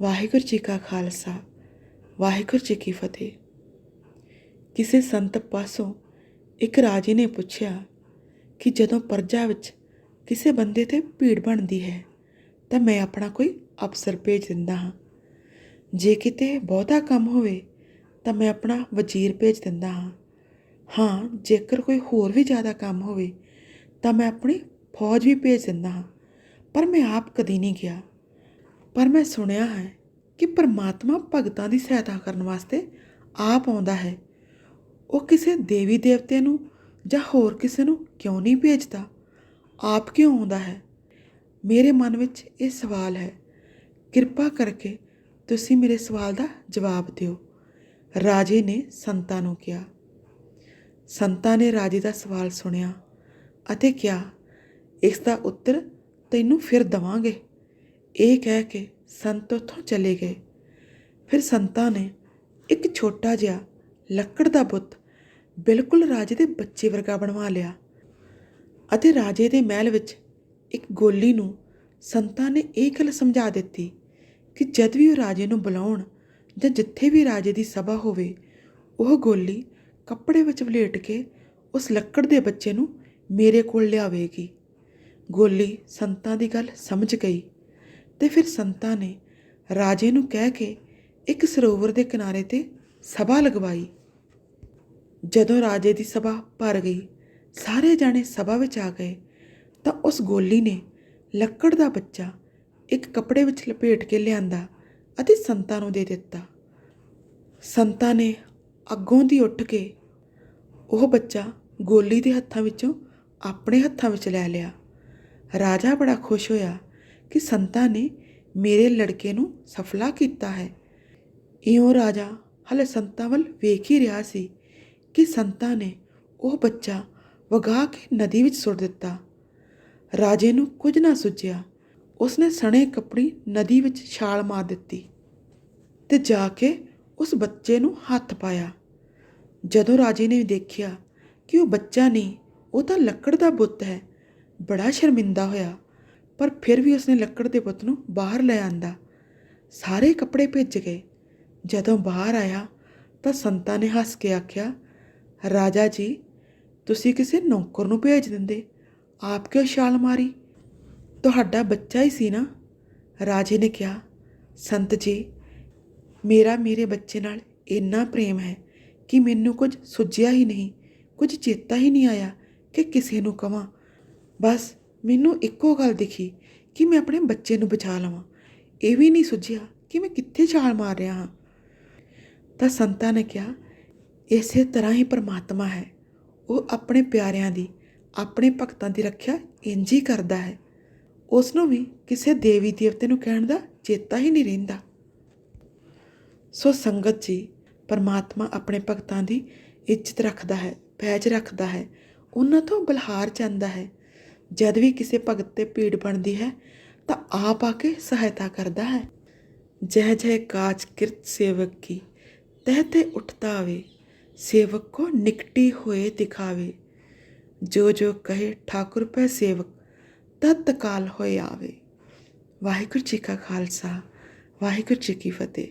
ਵਾਹਿਗੁਰੂ ਜੀ ਕਾ ਖਾਲਸਾ, ਵਾਹਿਗੁਰੂ ਜੀ ਕੀ ਫਤਿਹ। ਕਿਸੇ ਸੰਤ ਪਾਸੋਂ ਇੱਕ ਰਾਜੇ ਨੇ ਪੁੱਛਿਆ ਕਿ ਜਦੋਂ ਪਰਜਾ ਵਿੱਚ ਕਿਸੇ ਬੰਦੇ ਤੇ ਭੀੜ ਬਣਦੀ ਹੈ, ਤਾਂ ਮੈਂ ਆਪਣਾ ਕੋਈ ਅਫਸਰ ਭੇਜ ਦਿੰਦਾ ਹਾਂ। ਜੇ ਕਿਤੇ ਬਹੁਤਾ ਕੰਮ ਹੋਵੇ, ਤਾਂ ਮੈਂ ਆਪਣਾ ਵਜ਼ੀਰ ਭੇਜ ਦਿੰਦਾ ਹਾਂ। ਹਾਂ, ਜੇਕਰ ਕੋਈ ਹੋਰ ਵੀ ਜ਼ਿਆਦਾ ਕੰਮ ਹੋਵੇ, ਤਾਂ ਮੈਂ ਆਪਣੀ ਫੌਜ ਵੀ ਭੇਜ ਦਿੰਦਾ ਹਾਂ, ਪਰ ਮੈਂ ਆਪ ਕਦੀ ਨਹੀਂ ਗਿਆ। ਪਰ ਮੈਂ ਸੁਣਿਆ ਹੈ ਕਿ ਪਰਮਾਤਮਾ ਭਗਤਾਂ ਦੀ ਸਹਾਇਤਾ ਕਰਨ ਵਾਸਤੇ ਆਪ ਆਉਂਦਾ ਹੈ। ਉਹ ਕਿਸੇ ਦੇਵੀ ਦੇਵਤੇ ਨੂੰ ਜਾਂ ਹੋਰ ਕਿਸੇ ਨੂੰ ਕਿਉਂ ਨਹੀਂ ਭੇਜਦਾ? ਆਪ ਕਿਉਂ ਆਉਂਦਾ ਹੈ? ਮੇਰੇ ਮਨ ਵਿੱਚ ਇਹ ਸਵਾਲ ਹੈ। ਕਿਰਪਾ ਕਰਕੇ ਤੁਸੀਂ ਮੇਰੇ ਸਵਾਲ ਦਾ ਜਵਾਬ ਦਿਓ। ਰਾਜੇ ਨੇ ਸੰਤਾਂ ਨੂੰ ਕਿਹਾ। ਸੰਤਾਂ ਨੇ ਰਾਜੇ ਦਾ ਸਵਾਲ ਸੁਣਿਆ ਅਤੇ ਕਿਹਾ, ਇਸ ਦਾ ਉੱਤਰ ਤੈਨੂੰ ਫਿਰ ਦਵਾਂਗੇ। ਇਹ ਕਹਿ ਕੇ ਸੰਤ ਉੱਥੋਂ ਚਲੇ ਗਏ। ਫਿਰ ਸੰਤਾਂ ਨੇ ਇੱਕ ਛੋਟਾ ਜਿਹਾ ਲੱਕੜ ਦਾ ਬੁੱਤ ਬਿਲਕੁਲ ਰਾਜੇ ਦੇ ਬੱਚੇ ਵਰਗਾ ਬਣਵਾ ਲਿਆ ਅਤੇ ਰਾਜੇ ਦੇ ਮਹਿਲ ਵਿੱਚ ਇੱਕ ਗੋਲੀ ਨੂੰ ਸੰਤਾਂ ਨੇ ਇਹ ਗੱਲ ਸਮਝਾ ਦਿੱਤੀ ਕਿ ਜਦ ਵੀ ਉਹ ਰਾਜੇ ਨੂੰ ਬੁਲਾਉਣ ਜਾਂ ਜਿੱਥੇ ਵੀ ਰਾਜੇ ਦੀ ਸਭਾ ਹੋਵੇ, ਉਹ ਗੋਲੀ ਕੱਪੜੇ ਵਿੱਚ ਵਲੇਟ ਕੇ ਉਸ ਲੱਕੜ ਦੇ ਬੱਚੇ ਨੂੰ ਮੇਰੇ ਕੋਲ ਲਿਆਵੇਗੀ। ਗੋਲੀ ਸੰਤਾਂ ਦੀ ਗੱਲ ਸਮਝ ਗਈ। ਤੇ ਫਿਰ ਸੰਤਾਂ ਨੇ ਰਾਜੇ ਨੂੰ ਕਹਿ ਕੇ ਇੱਕ ਸਰੋਵਰ ਦੇ ਕਿਨਾਰੇ ਤੇ ਸਭਾ ਲਗਵਾਈ। ਜਦੋਂ ਰਾਜੇ ਦੀ ਸਭਾ ਭਰ ਗਈ, ਸਾਰੇ ਜਾਣੇ ਸਭਾ ਵਿੱਚ ਆ ਗਏ, ਤਾਂ ਉਸ ਗੋਲੀ ਨੇ ਲੱਕੜ ਦਾ ਬੱਚਾ ਇੱਕ ਕੱਪੜੇ ਵਿੱਚ ਲਪੇਟ ਕੇ ਲਿਆਂਦਾ ਅਤੇ ਸੰਤਾਂ ਨੂੰ ਦੇ ਦਿੱਤਾ। ਸੰਤਾਂ ਨੇ ਅੱਗੋਂ ਦੀ ਉੱਠ ਕੇ ਉਹ ਬੱਚਾ ਗੋਲੀ ਦੇ ਹੱਥਾਂ ਵਿੱਚੋਂ ਆਪਣੇ ਹੱਥਾਂ ਵਿੱਚ ਲੈ ਲਿਆ। ਰਾਜਾ ਬੜਾ ਖੁਸ਼ ਹੋਇਆ ਕਿ ਸੰਤਾਂ ਨੇ ਮੇਰੇ ਲੜਕੇ ਨੂੰ ਸਫਲਾ ਕੀਤਾ ਹੈ। ਇਉਂ ਰਾਜਾ ਹਲੇ ਸੰਤਾਂ ਵੱਲ ਵੇਖ ਹੀ ਰਿਹਾ ਸੀ ਕਿ ਸੰਤਾਂ ਨੇ ਉਹ ਬੱਚਾ ਵਗਾ ਕੇ ਨਦੀ ਵਿੱਚ ਸੁੱਟ ਦਿੱਤਾ। ਰਾਜੇ ਨੂੰ ਕੁਝ ਨਾ ਸੁਝਿਆ। ਉਸਨੇ ਸਣੇ ਕੱਪੜੀ ਨਦੀ ਵਿੱਚ ਛਾਲ ਮਾਰ ਦਿੱਤੀ ਤੇ ਜਾ ਕੇ ਉਸ ਬੱਚੇ ਨੂੰ ਹੱਥ ਪਾਇਆ। ਜਦੋਂ ਰਾਜੇ ਨੇ ਦੇਖਿਆ ਕਿ ਉਹ ਬੱਚਾ ਨਹੀਂ, ਉਹ ਤਾਂ ਲੱਕੜ ਦਾ ਬੁੱਤ ਹੈ। ਬੜਾ ਸ਼ਰਮਿੰਦਾ ਹੋਇਆ। ਪਰ ਫਿਰ ਵੀ ਉਸਨੇ ਲੱਕੜ ਦੇ ਬੁੱਤ ਨੂੰ ਬਾਹਰ ਲੈ ਆਂਦਾ। ਸਾਰੇ ਕੱਪੜੇ ਭਿੱਜ ਗਏ। ਜਦੋਂ ਬਾਹਰ ਆਇਆ ਤਾਂ ਸੰਤਾਂ ਨੇ ਹੱਸ ਕੇ ਆਖਿਆ, ਰਾਜਾ ਜੀ, ਤੁਸੀਂ ਕਿਸੇ ਨੌਕਰ ਨੂੰ ਭੇਜ ਦਿੰਦੇ। ਆਪ ਕਿਉਂ ਛਾਲ ਮਾਰੀ? ਤੁਹਾਡਾ ਬੱਚਾ ਹੀ ਸੀ ਨਾ? ਰਾਜੇ ਨੇ ਕਿਹਾ, ਸੰਤ ਜੀ, ਮੇਰਾ ਮੇਰੇ ਬੱਚੇ ਨਾਲ ਇੰਨਾ ਪ੍ਰੇਮ ਹੈ ਕਿ ਮੈਨੂੰ ਕੁਝ ਸੁਝਿਆ ਹੀ ਨਹੀਂ, ਕੁਝ ਚੇਤਾ ਹੀ ਨਹੀਂ ਆਇਆ ਕਿ ਕਿਸੇ ਨੂੰ ਕਵਾਂ। ਬਸ ਮੈਨੂੰ ਇੱਕੋ ਗੱਲ ਦਿਖੀ ਕਿ ਮੈਂ ਆਪਣੇ ਬੱਚੇ ਨੂੰ ਬਚਾ ਲਵਾਂ। ਇਹ ਵੀ ਨਹੀਂ ਸੁਝਿਆ ਕਿ ਮੈਂ ਕਿੱਥੇ ਛਾਲ ਮਾਰ ਰਿਹਾ ਹਾਂ। ਤਾਂ ਸੰਤਾਂ ਨੇ ਕਿਹਾ, ਇਸੇ ਤਰ੍ਹਾਂ ਹੀ ਪਰਮਾਤਮਾ ਹੈ। ਉਹ ਆਪਣੇ ਪਿਆਰਿਆਂ ਦੀ, ਆਪਣੇ ਭਗਤਾਂ ਦੀ ਰੱਖਿਆ ਇੰਜ ਹੀ ਕਰਦਾ ਹੈ। ਉਸ ਨੂੰ ਵੀ ਕਿਸੇ ਦੇਵੀ ਦੇਵਤੇ ਨੂੰ ਕਹਿਣ ਦਾ ਚੇਤਾ ਹੀ ਨਹੀਂ ਰਹਿੰਦਾ। ਸੋ ਸੰਗਤ ਜੀ, ਪਰਮਾਤਮਾ ਆਪਣੇ ਭਗਤਾਂ ਦੀ ਇੱਜ਼ਤ ਰੱਖਦਾ ਹੈ ਪੈਜ ਰੱਖਦਾ ਹੈ। ਉਹਨਾਂ ਤੋਂ ਬਲਹਾਰ ਜਾਂਦਾ ਹੈ ਜਦ ਵੀ ਕਿਸੇ ਭਗਤ ਤੇ ਭੀੜ ਬਣਦੀ ਹੈ, ਤਾਂ ਆਪ ਆ ਕੇ ਸਹਾਇਤਾ ਕਰਦਾ ਹੈ। ਜਹ ਜਹ ਕਾਜ ਕਿਰਤ ਸੇਵਕ ਕੀ, ਤਹ ਤੇ ਉਠਤਾ ਆਵੇ ਸੇਵਕ ਕੋ ਨਿਕਟੀ ਹੋਏ ਦਿਖਾਵੇ। ਜੋ ਜੋ ਕਹੇ ਠਾਕੁਰ ਪੈ ਸੇਵਕ ਤਤਕਾਲ ਹੋਏ ਆਵੇ। ਵਾਹਿਗੁਰੂ ਜੀ ਕਾ ਖਾਲਸਾ, ਵਾਹਿਗੁਰੂ ਜੀ ਕੀ ਫਤਿਹ।